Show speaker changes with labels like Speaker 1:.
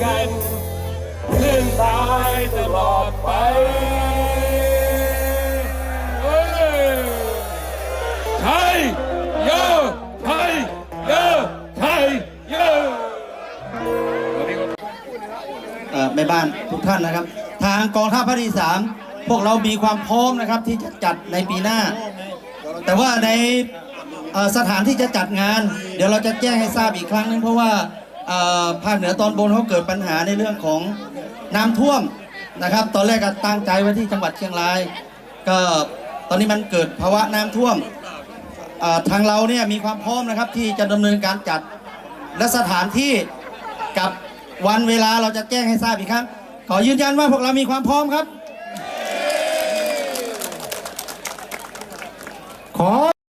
Speaker 1: เพื่อนตายตลอดไปไทยเยอะไทยเยอะไทยเยอะ
Speaker 2: แม่บ้านทุกท่านนะครับ ทางกองทัพภาคที่สามพวกเรามีความพร้อมนะครับที่จะจัดในปีหน้า แต่ว่าในสถานที่จะจัดงาน เดี๋ยวเราจะแจ้งให้ทราบอีกครั้งนึงเพราะว่า ภาคเหนือตอนบนเขาเกิดปัญหาในเรื่องของน้ำท่วมนะครับ ตอนแรกก็ตั้งใจไว้ที่จังหวัดเชียงราย ก็ตอนนี้มันเกิดภาวะน้ำท่วมทางเราเนี่ยมีความพร้อมนะครับที่จะดำเนินการจัดและสถานที่กับวันเวลาเราจะแจ้งให้ทราบอีกครั้งขอยืนยันว่าพวกเรามีความพร้อมครับ